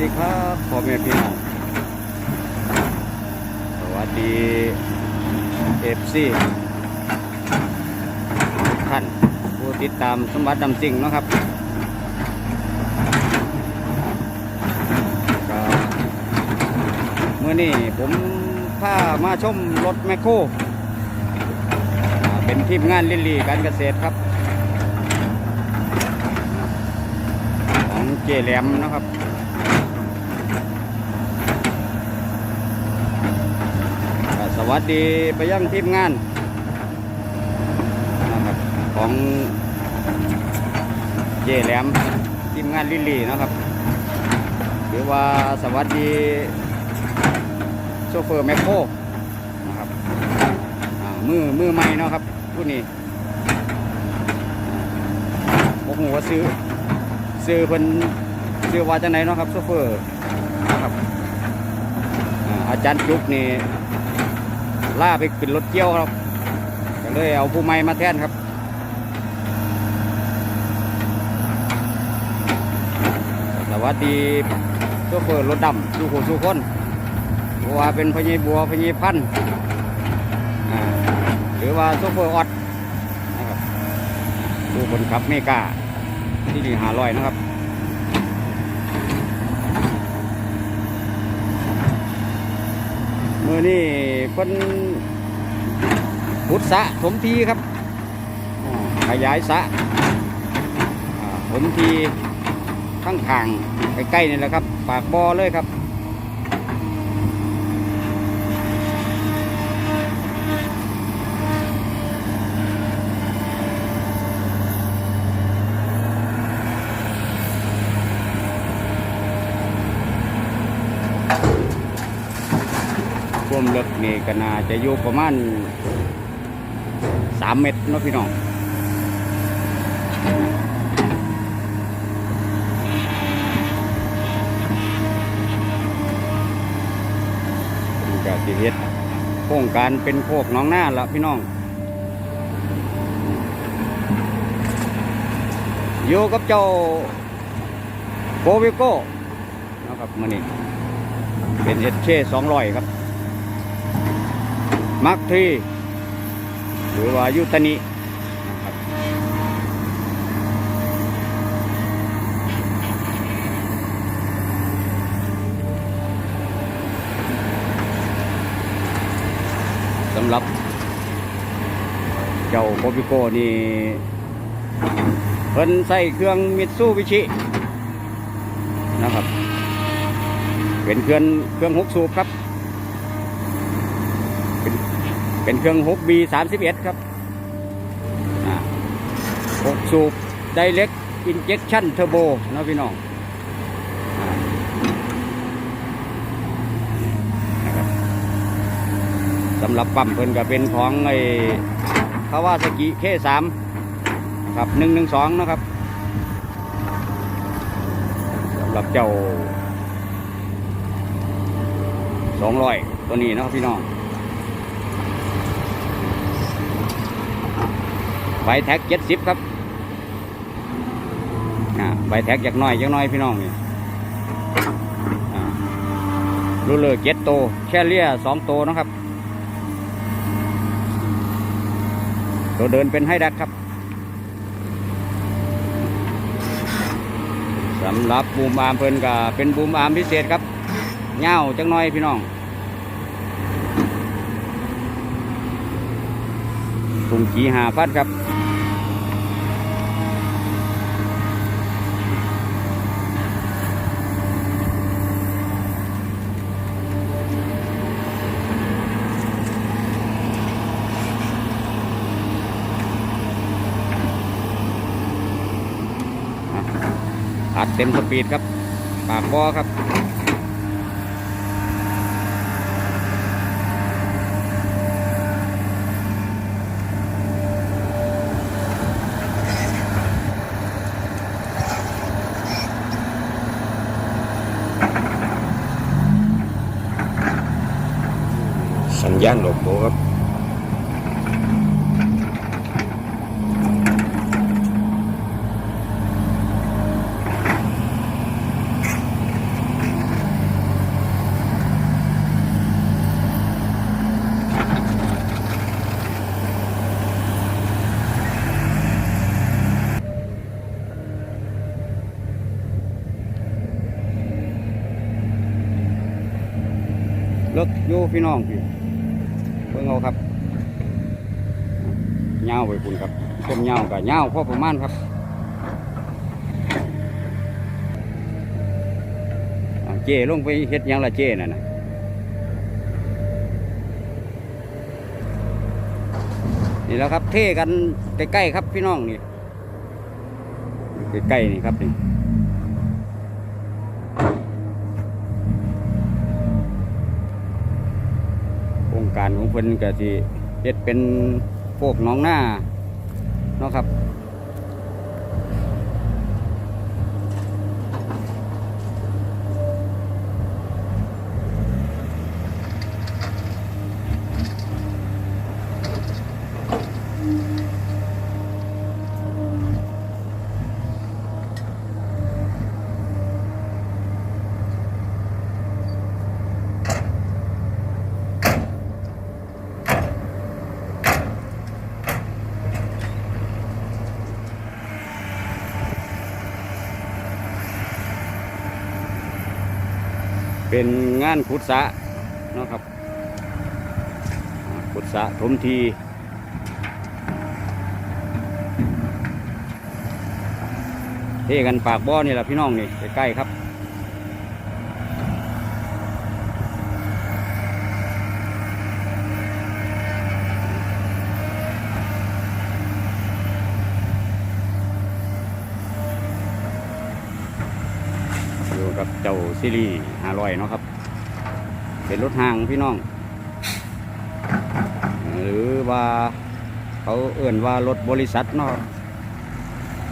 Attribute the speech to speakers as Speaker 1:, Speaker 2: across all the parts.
Speaker 1: วัสดีครับพ่อแม่พี่น้องสวัสดีเอฟซีทุกท่านผู้ติดตามสมบัติดำจริงนะครับเมื่อนี้ผมพามาชมรถแมคโครเป็นทีมงานลิลลี่การเกษตรครับ ของเจแหลมนะครับ ก็ส วัสดีไปยังทีมงานนะครับของเจแหลมทีมงานลิลี่นะครับหรือว่าสวัสดีโชเฟอร์แมคโครนะครับมือมือใหม่นะครับผู้นี้บอกหัวาซื้อซื้อเพิ่นซื้อว่าจังไหนเนาะครับโชเฟอร์นะครับอาอาจารย์จุกนี่ ล่าไปขึ้นรถเกี่ยวครับก็เลยเอาผู้ใหม่มาแทนครับสวัสดีโชเฟอร์รถดำสู้ผู้สู้คนเพราะว่าเป็นพญีบัวพญีพันธ์หรือว่าโชเฟอร์ออดนะครับผู้คนขับเมกาที่ดีหาลอยนะครับมื่อนี่ คนพุทธะถมทีครับขยายสะถมทีข้างทางใกล้ๆนี่แหละครับ ปากบ่อเลยครับ ความลึกนี่ก็น่าจะอยู่ประมาณสามเมตรเนาะพี่น้องนี่ก็สิเฮ็ดโครงการเป็นโคกน้องหน้าละพี่น้องอยู่กับเจ้าโกวิโก้นะครับมันนี่เป็นเอสเคสองร้อยครับ มักทีหรือว่ายุตนินะครับสำหรับ เจ้าโคปิโกนี่เพิ่นใส่เครื่องมิตซูบิชินะครับ เป็นเครื่องเครื่องหกสูบครับ เป็นเครื่อง 6B 31 ครับอ่า6สูบ Direct Injection Turbo นะพี่น้องอ่นะครับสำหรับปั๊มเพิ่นก็เป็นของไอ้คาวาสกิ K3 ครับ112นะครับสำหรับเจ้า200ตัวนี้นะครับพี่น้อง ใบแท็กเจ็ดสิบครับใบแท็กจากน้อยจากน้อยพี่น้องนี่รูเลอร์เจ็ดโต แค่เลี่ยสองโตนะครับ ตัวเดินเป็นให้ดักครับสำหรับบูมอาร์มเพิ่นก็เป็นบูมอาร์มพิเศษครับเง่าจักหน้อยพี่น้องถุงขีหาฟัดครับ เต็มสปีดครับ ปากบอครับ
Speaker 2: ลึ
Speaker 1: กอยู่พี่น้องพี่เพิ่งเอาครับเงาไปคุณครับต้มเงากับเงาวพอประมาณครับเจลงไปเฮ็ดยังละเจนั่นนะนี่แล้วครับเท่กันใกล้ๆครับพี่น้องนี่ใกล้ๆนี่ครับนี่ โครง การของเพิ่นก็สิเฮ็ดเป็นพวกน้องหน้าเนาะครับ เป็นงานขุดสะเนาะครับขุดสะถมทีเทกันปากบ่อนี่แหละพี่น้องนี่ใกล้ๆครับ กับเจ้าซีรีห้าร้อยเนาะครับ เป็นรถห่างพี่น้อง หรือว่าเขาเอื่นว่ารถบริษัทเนาะ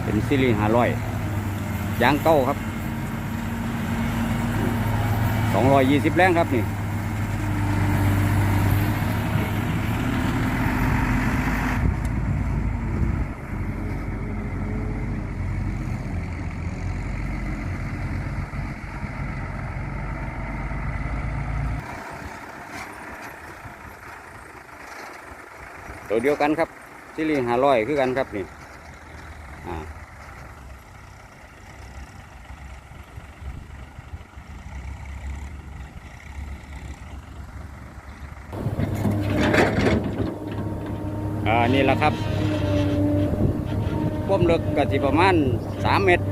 Speaker 1: เป็นซีรีห้าร้อยยางเก้าครับสองร้อยยี่สิบแรงครับนี่ ตัวเดียวกันครับซิลีห้าร้อยคือกันครับนี่อ่านี่แหละครับความลึกก็สิประมาณสามเมตร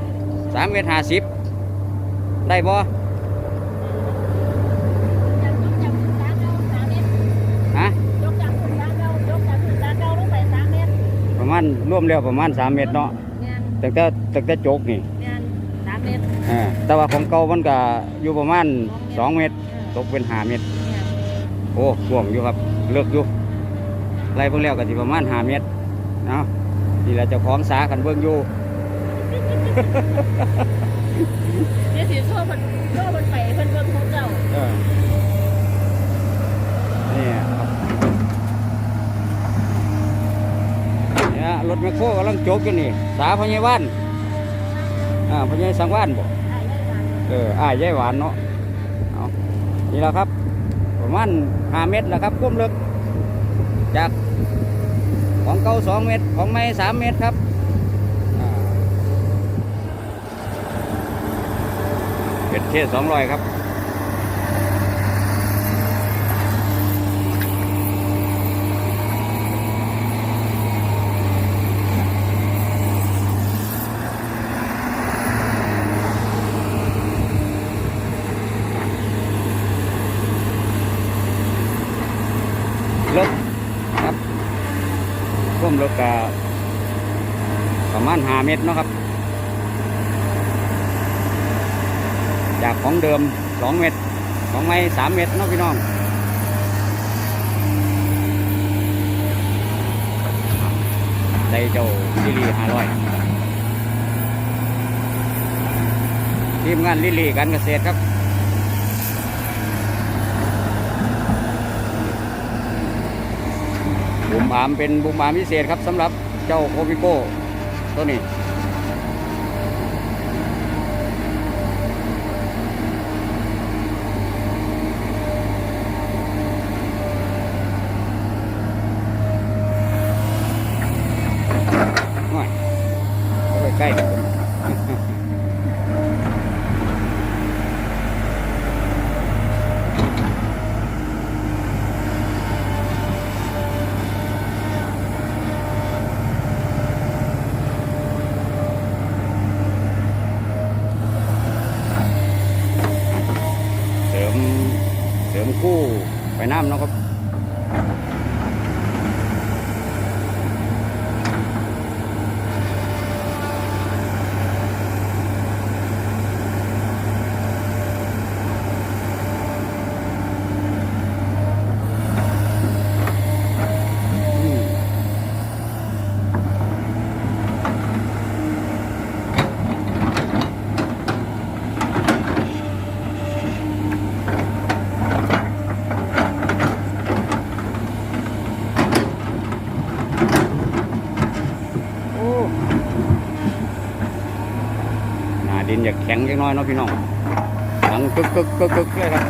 Speaker 1: สามเมตรห้าสิบได้บ่ฮะ ประมา ณร่วมแล้วประมาณสามเมตรเนาะตั้งแต่ตั้งแต่โจกนี่อ่าแต่ว่าของเก่ามันก็อยู่ประมาณสองเมตร ตกเป็นห้าเมตรโอ้ห่วงอยู่ครับ เลือกอยู่ไล่เพิ่งแล้วก็สิประมาณห้าเมตรเนาะนี่แหละเจ้าของสาขันเบิ่งอยู่เออนี่ครับเนี่ย รถแมคโครกำลังโจกอยู่นี่ สาพญาวันอ่าพญาสังวานบ่เอออ้ายยายหวานเนาะเอานี่แหละครับ ประมาณห้าเมตรนะครับก้มเลึก จากของเก่าสองเมตร ของไม้สามเมตรครับเป็ดเทศสองร้อยครับ ลึกครับร่วมลึกกประมาณห้าเมตรเนาะครับ จากของเดิมสองเมตรของไม้สามเมตรเนาะพี่น้องได้เจ้าลิลี่ห้าร้อยทีมงานลิลี่การเกษตรครับ มอามเป็นบุมอามพิเศษครับสำหรับเจ้าโคบิโก้ตัวนี้อยเอาไปใกล้ คู่ไปน้ำเนาะครับ ดินอยากแข็งจังน้อยเนาะพี่น้องดังกึกกึกกึกกึกเลยครับ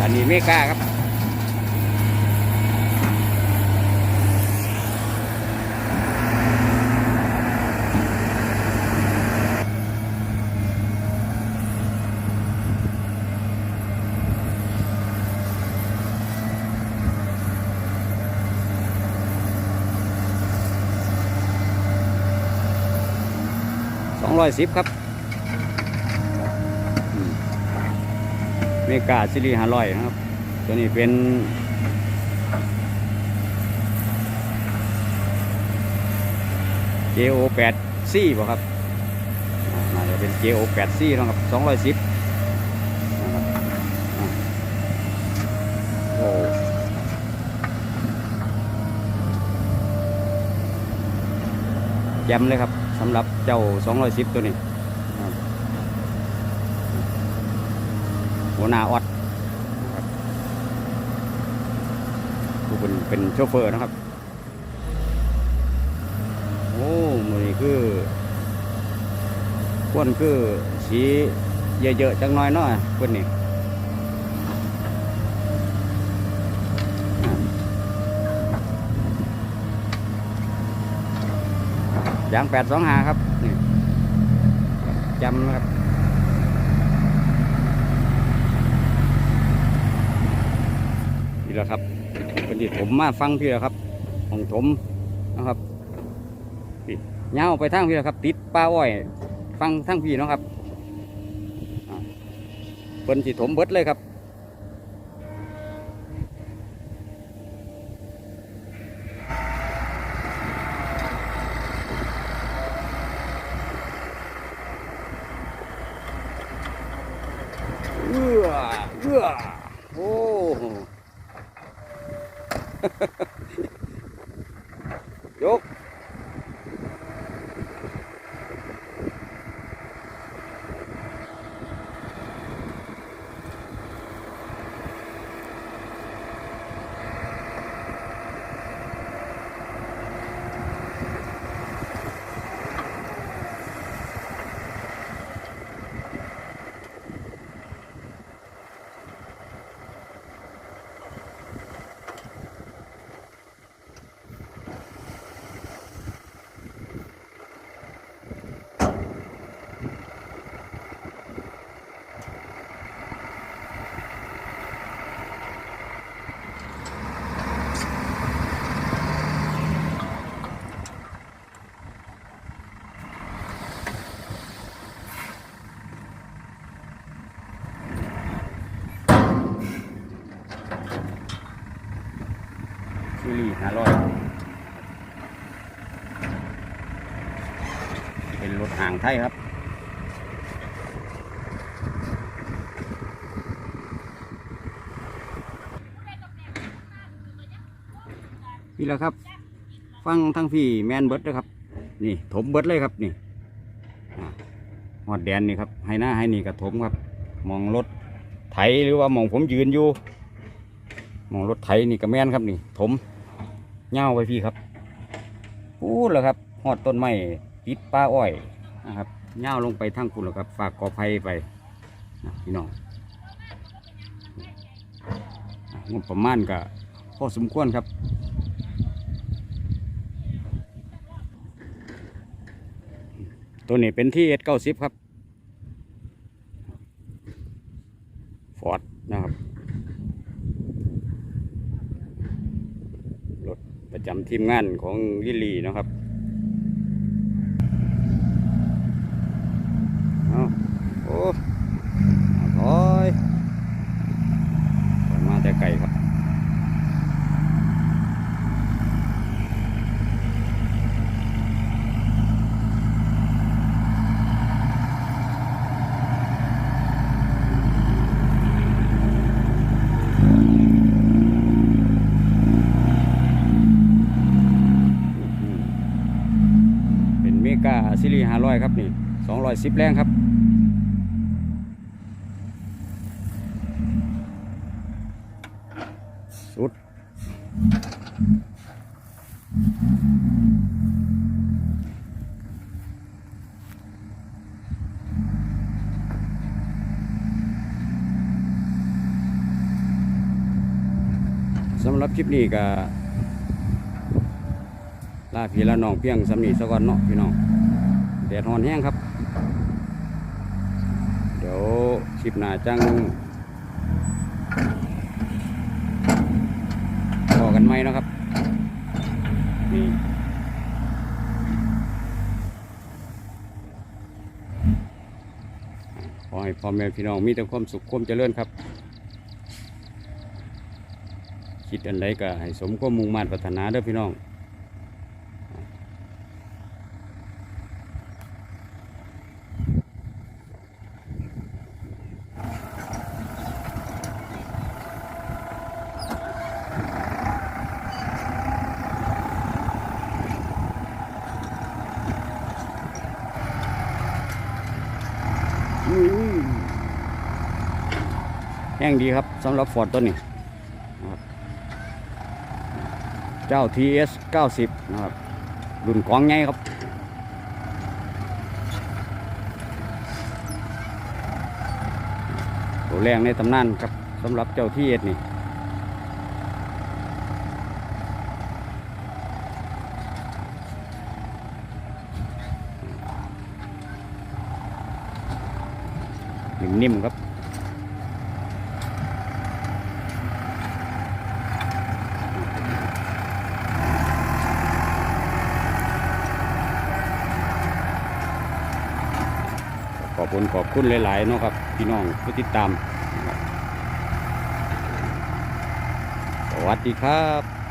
Speaker 1: อันนี้เมกาครับ ส องร้อยสิบครับอืมเมกาซิลีห้าร้อยครับ ตัวนี้เป็น JO 8 C ป่ะครับน่าจะเป็น JO 8 C นะครับสองร้อยสิบโอ้แย้มเลยครับ สำหรับเจ้า210ตัวนี้หัวหน้าออดผู้เป็นเป็นโชเฟอร์นะครับ โอ้มือนี้คือควนคือสีเยอะๆจังน้อยเนาะเพื่อนนี่ ยางแปดสองหาครับนี่จำนะครับนี่แหละครับเป็นที่ผมมาฟังพี่แล้วครับ ของผมนะครับเงาวไปทางพี่นะครับ ติดป้าอ้อย ฟังทางพี่นะครับอ่าเพิ่นสิถมเบิดเลยครับ เอื้อเเป็นรถห่างไทยครับ นี่แหละครับ ฟังทั้งพี่แมนเบิร์ดนะครับ นี่ถมเบิร์ดเลยครับนี่หอดแดนนี่ครับให้หน้าให้นี่กระถมครับ มองรถไถหรือว่ามองผมยืนอยู่ มองรถไถนี่ก็แมนครับนี่ถมเง่าไปพี่ครับพูดแล้วครับหอดต้นไม้ ติดป้าอ้อยนะครับเง่าลงไปทั้งคุณแล้วครับฝากกอไผ่ไปนะพี่น้องงบประมาณก็พอสมควรครับตัวนี้เป็นที่เอ็ดเก้าสิบครับ ฟอร์ดนะครับ รถประจำทีมงานของลิลี่นะครับเอาโอ้ถอยถอยมาแต่ไกลครับ เป็นเมกา ซีรีส์ห้าร้อยครับนี่สองร้อยสิบแรงครับสุดสำหรับคลิปนี้ก็ลาพี่ละน้องเพียงสำนีสะก่อนเนาะพี่น้อง แดดร้อนแห้งครับ เดี๋ยวคลิปหน้าจังพอกันไหมนะครับนี่ขอให้พ่อแม่พี่น้องมีแต่ความสุขความเจริญครับ คิดอันใดก็ให้สมความมุ่งมั่นปรารถนาเด้อพี่น้อง งดีครับสำหรับฟอร์ดตัวนี้นะครับเจ้า TS 90 นะครับรุ่นกองใหญ่ครับตัวแรงในตำนานครับสำหรับเจ้า TS นี่นิ่มๆครับ ขอบคุณขอบคุณหลายๆเนาะครับ พี่น้องผู้ติดตาม สวัสดีครับ